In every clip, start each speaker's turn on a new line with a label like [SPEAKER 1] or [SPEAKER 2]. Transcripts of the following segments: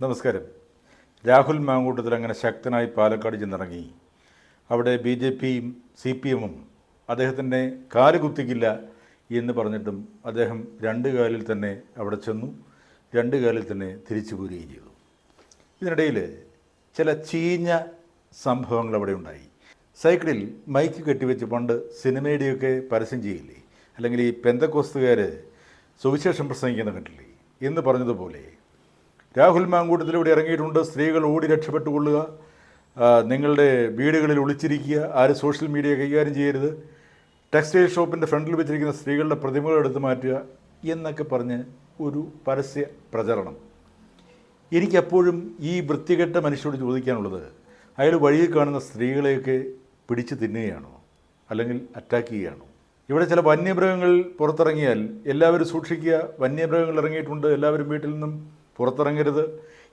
[SPEAKER 1] നമസ്കാരം. രാഹുൽ മാങ്കൂട്ടത്തിൽ അങ്ങനെ ശക്തനായി പാലക്കാട് ചെന്നിറങ്ങി. അവിടെ ബി ജെ പിയും സി പി എമ്മും അദ്ദേഹത്തിന്റെ കാൽ കുത്തിക്കില്ല എന്ന് പറഞ്ഞിട്ടും അദ്ദേഹം രണ്ട് കാലിൽ തന്നെ അവിടെ ചെന്നു രണ്ട് കാലിൽ തന്നെ തിരിച്ചു പോരുകയും ചെയ്തു. ഇതിനിടയിൽ ചില ചീഞ്ഞ സംഭവങ്ങൾ അവിടെ ഉണ്ടായി. സൈക്കിളിൽ മൈക്ക് കെട്ടിവെച്ച് പണ്ട് സിനിമയുടെയൊക്കെ പരസ്യം ചെയ്യില്ലേ? അല്ലെങ്കിൽ ഈ പെന്തക്കോസ്തുകാർ സുവിശേഷം പ്രസംഗിക്കുന്ന കണ്ടില്ലേ? എന്ന് പറഞ്ഞതുപോലെ രാഹുൽ മാങ്കൂട്ടത്തിലൂടെ ഇറങ്ങിയിട്ടുണ്ട്. സ്ത്രീകൾ ഓടി രക്ഷപ്പെട്ടുകൊള്ളുക. നിങ്ങളുടെ വീടുകളിൽ ഒളിച്ചിരിക്കുക. ആരും സോഷ്യൽ മീഡിയ കൈകാര്യം ചെയ്യരുത്. ടെക്സ്റ്റൈൽ ഷോപ്പിന്റെ ഫ്രണ്ടിൽ വെച്ചിരിക്കുന്ന സ്ത്രീകളുടെ പ്രതിമകൾ എടുത്തു മാറ്റുക എന്നൊക്കെ പറഞ്ഞ് ഒരു പരസ്യ പ്രചരണം. എനിക്കെപ്പോഴും ഈ വൃത്തികെട്ട മനുഷ്യരോട് ചോദിക്കാനുള്ളത് അയാൾ വഴിയിൽ കാണുന്ന സ്ത്രീകളെയൊക്കെ പിടിച്ചു തിന്നുകയാണോ? അല്ലെങ്കിൽ അറ്റാക്ക് ചെയ്യുകയാണോ? ഇവിടെ ചില വന്യമൃഗങ്ങൾ പുറത്തിറങ്ങിയാൽ എല്ലാവരും സൂക്ഷിക്കുക. വന്യമൃഗങ്ങൾ ഇറങ്ങിയിട്ടുണ്ട്. എല്ലാവരും വീട്ടിൽ നിന്നും പുറത്തിറങ്ങരുത്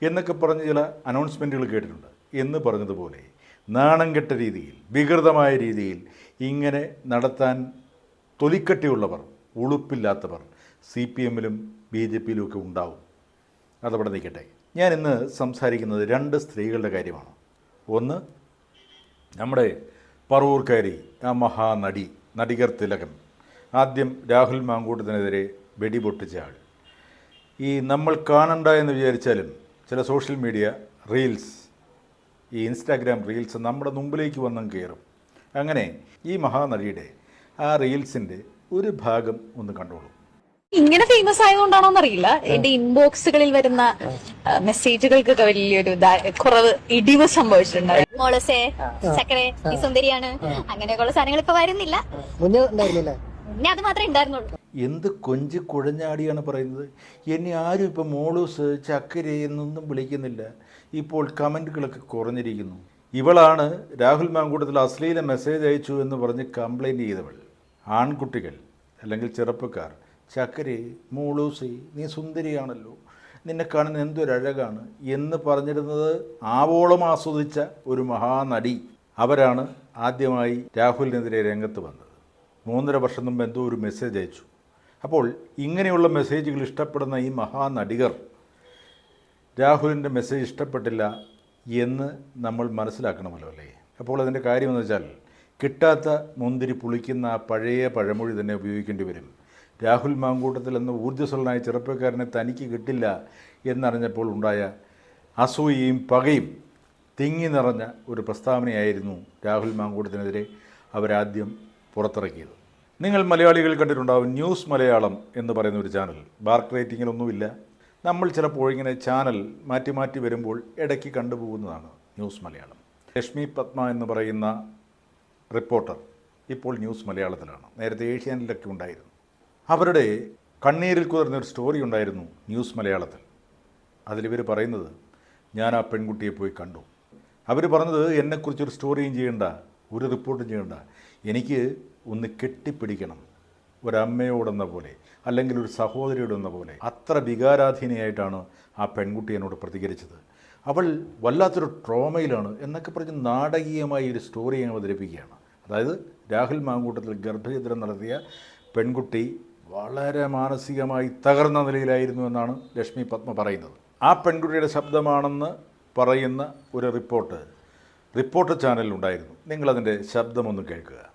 [SPEAKER 1] എന്നൊക്കെ പറഞ്ഞ് ചില അനൗൺസ്മെന്റുകൾ കേട്ടിട്ടുണ്ട്. എന്ന് പറഞ്ഞതുപോലെ നാണം കെട്ട രീതിയിൽ വികൃതമായ രീതിയിൽ ഇങ്ങനെ നടത്താൻ തൊലിക്കട്ടിയുള്ളവർ ഉളുപ്പില്ലാത്തവർ സി പി എമ്മിലും ബി ജെ പിയിലും ഒക്കെ ഉണ്ടാവും. അതവിടെ നിൽക്കട്ടെ. ഞാൻ ഇന്ന് സംസാരിക്കുന്നത് രണ്ട് സ്ത്രീകളുടെ കാര്യമാണ്. ഒന്ന് നമ്മുടെ പറവൂർക്കാരി ആ മഹാനടി നടികർ തിലകൻ. ആദ്യം രാഹുൽ മാങ്കൂട്ടത്തിനെതിരെ വെടിപൊട്ടിച്ച ആൾ. ഈ നമ്മൾ കാണണ്ട എന്ന് വിചാരിച്ചാലും ചില സോഷ്യൽ മീഡിയ റീൽസ് ഈ ഇൻസ്റ്റാഗ്രാം റീൽസ് നമ്മുടെ മുമ്പിലേക്ക് വന്നും കയറും. അങ്ങനെ ഈ മഹാനടിയുടെ ആ റീൽസിന്റെ ഒരു ഭാഗം ഒന്ന് കണ്ടോളൂ.
[SPEAKER 2] ഇങ്ങനെ ഫേമസ് ആയതുകൊണ്ടാണോന്ന് എന്നറിയില്ല എന്റെ ഇൻബോക്സുകളിൽ വരുന്ന മെസ്സേജുകൾക്കൊക്കെ വലിയൊരു കുറവ് ഇടിവ് സംഭവിച്ചിട്ടുണ്ടായിരുന്നു
[SPEAKER 3] മോളസേ ചക്കരെ ഈ സുന്ദരിയാണ്. അങ്ങനെയൊക്കെയുള്ള സാധനങ്ങൾ ഇപ്പൊ വരുന്നില്ല.
[SPEAKER 4] മുന്നേ ഉണ്ടായിരുന്നില്ലേ?
[SPEAKER 3] പിന്നെ അത് മാത്രമേ ഉണ്ടായിരുന്നുള്ളൂ.
[SPEAKER 1] എന്ത് കൊഞ്ച് കുഴഞ്ഞാടിയാണ് പറയുന്നത്? എന്നെ ആരും ഇപ്പോൾ മോളൂസ് ചക്കര എന്നൊന്നും വിളിക്കുന്നില്ല. ഇപ്പോൾ കമന്റുകളൊക്കെ കുറഞ്ഞിരിക്കുന്നു. ഇവളാണ് രാഹുൽ മാങ്കൂട്ടത്തിൽ അശ്ലീല മെസ്സേജ് അയച്ചു എന്ന് പറഞ്ഞ് കംപ്ലൈന്റ് ചെയ്തവൾ. ആൺകുട്ടികൾ അല്ലെങ്കിൽ ചെറുപ്പക്കാർ. ചക്കരെ മൂളൂസി നീ സുന്ദരിയാണല്ലോ. നിന്നെ കാണുന്ന എന്തൊരഴകാണ് എന്ന് പറഞ്ഞിരുന്നത് ആവോളം ആസ്വദിച്ച ഒരു മഹാനടി. അവരാണ് ആദ്യമായി രാഹുലിനെതിരെ രംഗത്ത് വന്നത്. മൂന്നര വർഷം മുമ്പ് എന്തോ ഒരു മെസ്സേജ് അയച്ചു. അപ്പോൾ ഇങ്ങനെയുള്ള മെസ്സേജുകൾ ഇഷ്ടപ്പെടുന്ന ഈ മഹാനടികർ രാഹുലിന്റെ മെസ്സേജ് ഇഷ്ടപ്പെട്ടില്ല എന്ന് നമ്മൾ മനസ്സിലാക്കണമല്ലോ അല്ലേ? അപ്പോൾ അതിന്റെ കാര്യമെന്ന് വെച്ചാൽ കിട്ടാത്ത മുന്തിരി പുളിക്കുന്ന ആ പഴയ പഴമൊഴി തന്നെ ഉപയോഗിക്കേണ്ടി വരും. രാഹുൽ മാങ്കൂട്ടത്തിൽ എന്ന ഊർജസ്വലനായ ചെറുപ്പക്കാരനെ തനിക്ക് കിട്ടില്ല എന്നറിഞ്ഞപ്പോൾ ഉണ്ടായ അസൂയയും പകയും തിങ്ങി നിറഞ്ഞ ഒരു പ്രസ്താവനയായിരുന്നു രാഹുൽ മാങ്കൂട്ടത്തിനെതിരെ. അവരാദ്യം പുറത്തിറക്കിയത്. നിങ്ങൾ മലയാളികൾ കണ്ടിട്ടുണ്ടാവും ന്യൂസ് മലയാളം എന്ന് പറയുന്ന ഒരു ചാനൽ. ബാർക്ക് റേറ്റിങ്ങിലൊന്നുമില്ല. നമ്മൾ ചിലപ്പോൾ ഇങ്ങനെ ചാനൽ മാറ്റി മാറ്റി വരുമ്പോൾ ഇടയ്ക്ക് കണ്ടുപോകുന്നതാണ് ന്യൂസ് മലയാളം. ലക്ഷ്മി പത്മ എന്ന് പറയുന്ന റിപ്പോർട്ടർ ഇപ്പോൾ ന്യൂസ് മലയാളത്തിലാണ്. നേരത്തെ ഏഷ്യാനിലൊക്കെ ഉണ്ടായിരുന്നു. അവരുടെ കണ്ണീരിൽ കുതിർന്ന ഒരു സ്റ്റോറി ഉണ്ടായിരുന്നു ന്യൂസ് മലയാളത്തിൽ. അതിലിവർ പറയുന്നത് ഞാൻ ആ പെൺകുട്ടിയെ പോയി കണ്ടു. അവർ പറഞ്ഞത് എന്നെക്കുറിച്ചൊരു സ്റ്റോറിയും ചെയ്യണ്ട ഒരു റിപ്പോർട്ടും ചെയ്യണ്ട. എനിക്ക് ഒന്ന് കെട്ടിപ്പിടിക്കണം. ഒരമ്മയോടെന്ന പോലെ അല്ലെങ്കിൽ ഒരു സഹോദരിയോടെന്ന പോലെ അത്ര വികാരാധീനയായിട്ടാണ് ആ പെൺകുട്ടി എന്നോട് പ്രതികരിച്ചത്. അവൾ വല്ലാത്തൊരു ട്രോമയിലാണ് എന്നൊക്കെ പറഞ്ഞ് നാടകീയമായി ഒരു സ്റ്റോറി ഞാൻ അവതരിപ്പിക്കുകയാണ്. അതായത് രാഹുൽ മാങ്കൂട്ടത്തിൽ ഗർഭഛിദ്രം നടത്തിയ പെൺകുട്ടി വളരെ മാനസികമായി തകർന്ന നിലയിലായിരുന്നു എന്നാണ് ലക്ഷ്മി പത്മ പറയുന്നത്. ആ പെൺകുട്ടിയുടെ ശബ്ദമാണെന്ന് പറയുന്ന ഒരു റിപ്പോർട്ട് റിപ്പോർട്ടർ ചാനലിലുണ്ടായിരുന്നു. നിങ്ങളതിന്റെ ശബ്ദമൊന്ന് കേൾക്കുക.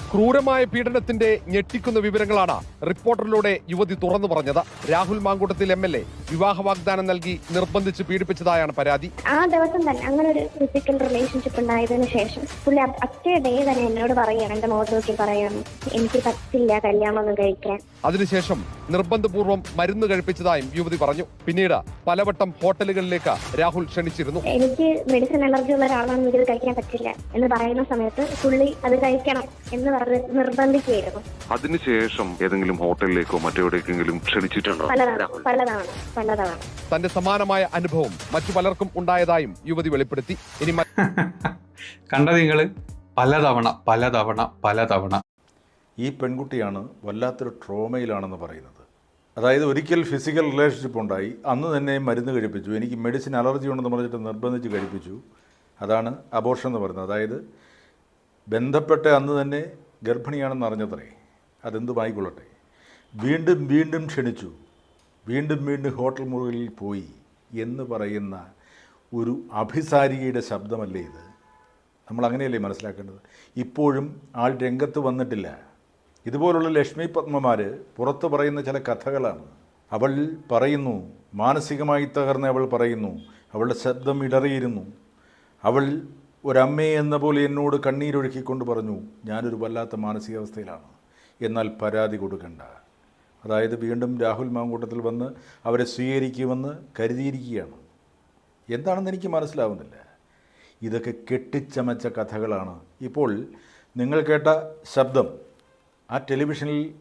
[SPEAKER 5] ക്രൂരമായ പീഡനത്തിന്റെ ഞെട്ടിക്കുന്ന വിവരങ്ങളാണ് റിപ്പോർട്ടറിലൂടെ യുവതി തുറന്നു പറഞ്ഞത്. Rahul Mamkootathil M L A വിവാഹ വാഗ്ദാനം നൽകി നിർബന്ധിച്ച് പീഡിപ്പിച്ചതായാണ് പരാതി.
[SPEAKER 6] ആ ദിവസം തന്നെ അങ്ങനെ ഒരു ഫിസിക്കൽ റിലേഷൻഷിപ്പ് ഉണ്ടായതിനു ശേഷം പുള്ളി അറ്റേ ഡേ തന്നെ എന്നോട് പറയാണ് എന്റെ മുഖത്ത് നോക്കി പറയാണ് എനിക്ക് പറ്റില്ല കല്യാണം ഒന്നും കഴിക്കാൻ.
[SPEAKER 5] അതിനുശേഷം നിർബന്ധപൂർവം മരുന്ന് കഴിപ്പിച്ചതായും യുവതി പറഞ്ഞു. പിന്നീട് പലവട്ടം ഹോട്ടലുകളിലേക്ക് രാഹുൽ ക്ഷണിച്ചിരുന്നു.
[SPEAKER 6] എനിക്ക് മെഡിസിൻ അലർജി ഉള്ള ഇത് കഴിക്കാൻ പറ്റില്ല എന്ന് പറയുന്ന സമയത്ത് പുള്ളി അത് കഴിക്കണം എന്ന് നിർബന്ധിക്കുകയായിരുന്നു.
[SPEAKER 7] അതിനുശേഷം ഏതെങ്കിലും ഹോട്ടലിലേക്കോ മറ്റെവിടേക്കെങ്കിലും ക്ഷണിച്ചിട്ടുണ്ടോ?
[SPEAKER 6] പലതാണ് പലതാണ് പലതാണ്
[SPEAKER 5] തന്റെ സമാനമായ അനുഭവം മറ്റു പലർക്കും ഉണ്ടായതായും യുവതി വെളിപ്പെടുത്തി. ഇനി മ-
[SPEAKER 8] കണ്ട നിങ്ങൾ പലതവണ പലതവണ പലതവണ.
[SPEAKER 1] ഈ പെൺകുട്ടിയാണ് വല്ലാത്തൊരു ട്രോമയിലാണെന്ന് പറയുന്നത്. അതായത് ഒരിക്കൽ ഫിസിക്കൽ റിലേഷൻഷിപ്പ് ഉണ്ടായി. അന്ന് തന്നെ മരുന്ന് കഴിപ്പിച്ചു. എനിക്ക് മെഡിസിൻ അലർജി ഉണ്ടെന്ന് പറഞ്ഞിട്ട് നിർബന്ധിച്ച് കഴിപ്പിച്ചു. അതാണ് അബോർഷൻ എന്ന് പറയുന്നത്. അതായത് ബന്ധപ്പെട്ട അന്ന് തന്നെ ഗർഭിണിയാണെന്ന് അറിഞ്ഞത്രേ അതെന്തുമായിക്കൊള്ളട്ടെ വീണ്ടും വീണ്ടും ക്ഷണിച്ചു. വീണ്ടും വീണ്ടും ഹോട്ടൽ മുറികളിൽ പോയി എന്ന് പറയുന്ന ഒരു അഭിസാരികയുടെ ശബ്ദമല്ലേ ഇത്? നമ്മൾ അങ്ങനെയല്ലേ മനസ്സിലാക്കേണ്ടത്? ഇപ്പോഴും ആൾ രംഗത്ത് വന്നിട്ടില്ല. ഇതുപോലുള്ള ലക്ഷ്മി പത്മമാർ പുറത്ത് പറയുന്ന ചില കഥകളാണ്. അവൾ പറയുന്നു മാനസികമായി തകർന്ന് അവൾ പറയുന്നു അവളുടെ ശബ്ദം ഇടറിയിരുന്നു. അവൾ ഒരമ്മയെ എന്ന പോലെ എന്നോട് കണ്ണീരൊഴുക്കിക്കൊണ്ട് പറഞ്ഞു ഞാനൊരു വല്ലാത്ത മാനസികാവസ്ഥയിലാണ്. എന്നാൽ പരാതി കൊടുക്കണ്ട. അതായത് വീണ്ടും രാഹുൽ മാങ്കൂട്ടത്തിൽ വന്ന് അവരെ സ്വീകരിക്കുമെന്ന് കരുതിയിരിക്കുകയാണ്. എന്താണെന്ന് എനിക്ക് മനസ്സിലാവുന്നില്ല. ഇതൊക്കെ കെട്ടിച്ചമച്ച കഥകളാണ്. ഇപ്പോൾ നിങ്ങൾ കേട്ട ശബ്ദം ആ ടെലിവിഷനിൽ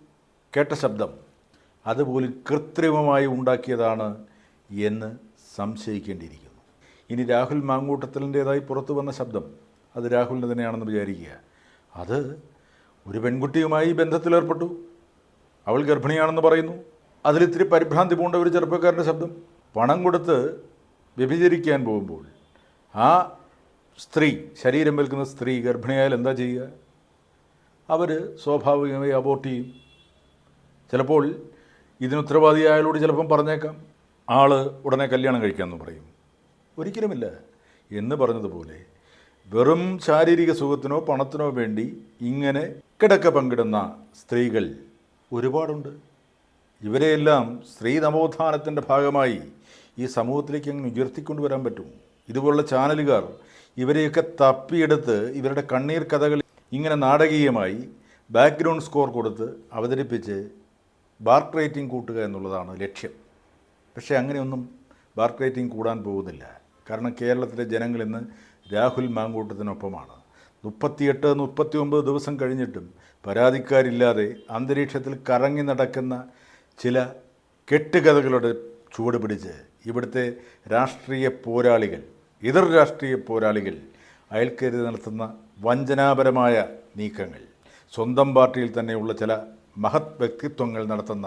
[SPEAKER 1] കേട്ട ശബ്ദം അതുപോലും കൃത്രിമമായി ഉണ്ടാക്കിയതാണ് എന്ന് സംശയിക്കേണ്ടിയിരിക്കുന്നു. ഇനി രാഹുൽ മാങ്കൂട്ടത്തിലിന്റേതായി പുറത്തു വന്ന ശബ്ദം അത് രാഹുലിന് തന്നെയാണെന്ന് വിചാരിക്കുക. അത് ഒരു പെൺകുട്ടിയുമായി ബന്ധത്തിലേർപ്പെട്ടു. അവൾ ഗർഭിണിയാണെന്ന് പറയുന്നു. അതിലിത്തിരി പരിഭ്രാന്തി പൂണ്ട ഒരു ചെറുപ്പക്കാരന്റെ ശബ്ദം. പണം കൊടുത്ത് വ്യഭിചരിക്കാൻ പോകുമ്പോൾ ആ സ്ത്രീ ശരീരം വിൽക്കുന്ന സ്ത്രീ ഗർഭിണിയായാൽ എന്താ ചെയ്യുക? അവർ സ്വാഭാവികമായി അബോർട്ട് ചെയ്യും. ചിലപ്പോൾ ഇതിന് ഉത്തരവാദിയായാലോട് ചിലപ്പം പറഞ്ഞേക്കാം. ആൾ ഉടനെ കല്യാണം കഴിക്കാമെന്ന് പറയും. ഒരിക്കലുമില്ല. എന്ന് പറഞ്ഞതുപോലെ വെറും ശാരീരിക സുഖത്തിനോ പണത്തിനോ വേണ്ടി ഇങ്ങനെ കിടക്ക പങ്കിടുന്ന സ്ത്രീകൾ ഒരുപാടുണ്ട്. ഇവരെയെല്ലാം സ്ത്രീ നവോത്ഥാനത്തിന്റെ ഭാഗമായി ഈ സമൂഹത്തിലേക്ക് അങ്ങ് ഉയർത്തിക്കൊണ്ടുവരാൻ പറ്റും. ഇതുപോലുള്ള ചാനലുകാർ ഇവരെയൊക്കെ തപ്പിയെടുത്ത് ഇവരുടെ കണ്ണീർ കഥകൾ ഇങ്ങനെ നാടകീയമായി ബാക്ക്ഗ്രൗണ്ട് സ്കോർ കൊടുത്ത് അവതരിപ്പിച്ച് ബാർക്ക് റേറ്റിംഗ് കൂട്ടുക എന്നുള്ളതാണ് ലക്ഷ്യം. പക്ഷേ അങ്ങനെയൊന്നും ബാർക്ക് റേറ്റിംഗ് കൂടാൻ പോകുന്നില്ല. കാരണം കേരളത്തിലെ ജനങ്ങൾ ഇന്ന് രാഹുൽ മാങ്കൂട്ടത്തിനൊപ്പമാണ്. മുപ്പത്തിയെട്ട് മുപ്പത്തി ഒമ്പത് ദിവസം കഴിഞ്ഞിട്ടും പരാതിക്കാരില്ലാതെ അന്തരീക്ഷത്തിൽ കറങ്ങി നടക്കുന്ന ചില കെട്ടുകഥകളുടെ ചുവട് പിടിച്ച് ഇവിടുത്തെ രാഷ്ട്രീയ പോരാളികൾ എതിർ രാഷ്ട്രീയ പോരാളികൾ അയൽക്കരുതി നടത്തുന്ന വഞ്ചനാപരമായ നീക്കങ്ങൾ സ്വന്തം പാർട്ടിയിൽ തന്നെയുള്ള ചില മഹത് വ്യക്തിത്വങ്ങൾ നടത്തുന്ന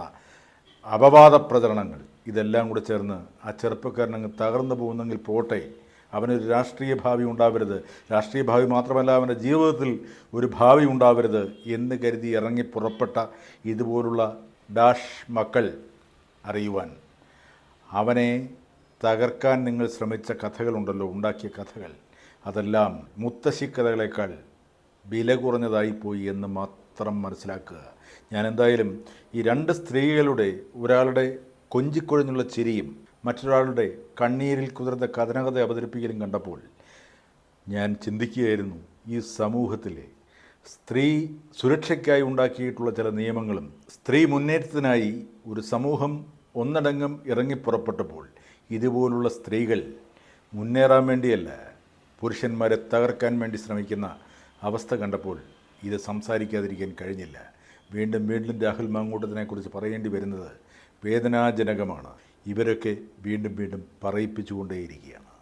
[SPEAKER 1] അപവാദ പ്രചരണങ്ങൾ ഇതെല്ലാം കൂടെ ചേർന്ന് ആ ചെറുപ്പക്കാരനങ്ങ് തകർന്നു പോകുന്നെങ്കിൽ പോട്ടെ. അവനൊരു രാഷ്ട്രീയ ഭാവി ഉണ്ടാവരുത്. രാഷ്ട്രീയ ഭാവി മാത്രമല്ല അവന്റെ ജീവിതത്തിൽ ഒരു ഭാവി ഉണ്ടാവരുത് എന്ന് കരുതി ഇറങ്ങി പുറപ്പെട്ട ഇതുപോലുള്ള ഡാഷ് മക്കൾ അറിയുവാൻ. അവനെ തകർക്കാൻ നിങ്ങൾ ശ്രമിച്ച കഥകളുണ്ടല്ലോ ഉണ്ടാക്കിയ കഥകൾ. അതെല്ലാം മുത്തശ്ശി കഥകളേക്കാൾ വില കുറഞ്ഞതായിപ്പോയി എന്ന് മാത്രം മനസ്സിലാക്കുക. ഞാൻ എന്തായാലും ഈ രണ്ട് സ്ത്രീകളുടെ ഒരാളുടെ കൊഞ്ചിക്കൊഴിഞ്ഞുള്ള ചിരിയും മറ്റൊരാളുടെ കണ്ണീരിൽ കുതിർന്ന കഥനകഥ അവതരിപ്പിക്കലും കണ്ടപ്പോൾ ഞാൻ ചിന്തിക്കുകയായിരുന്നു ഈ സമൂഹത്തിലെ സ്ത്രീ സുരക്ഷയ്ക്കായി ഉണ്ടാക്കിയിട്ടുള്ള ചില നിയമങ്ങളും സ്ത്രീ മുന്നേറ്റത്തിനായി ഒരു സമൂഹം ഒന്നടങ്കം ഇറങ്ങിപ്പുറപ്പെട്ടപ്പോൾ ഇതുപോലുള്ള സ്ത്രീകൾ മുന്നേറാൻ വേണ്ടിയല്ല പുരുഷന്മാരെ തകർക്കാൻ വേണ്ടി ശ്രമിക്കുന്ന അവസ്ഥ കണ്ടപ്പോൾ ഇത് സംസാരിക്കാതിരിക്കാൻ കഴിഞ്ഞില്ല. വീണ്ടും വീണ്ടും രാഹുൽ മാങ്കൂട്ടത്തിനെക്കുറിച്ച് പറയേണ്ടി വരുന്നത് വേദനാജനകമാണ്. ഇവരൊക്കെ വീണ്ടും വീണ്ടും പറയിപ്പിച്ചുകൊണ്ടേയിരിക്കുകയാണ്.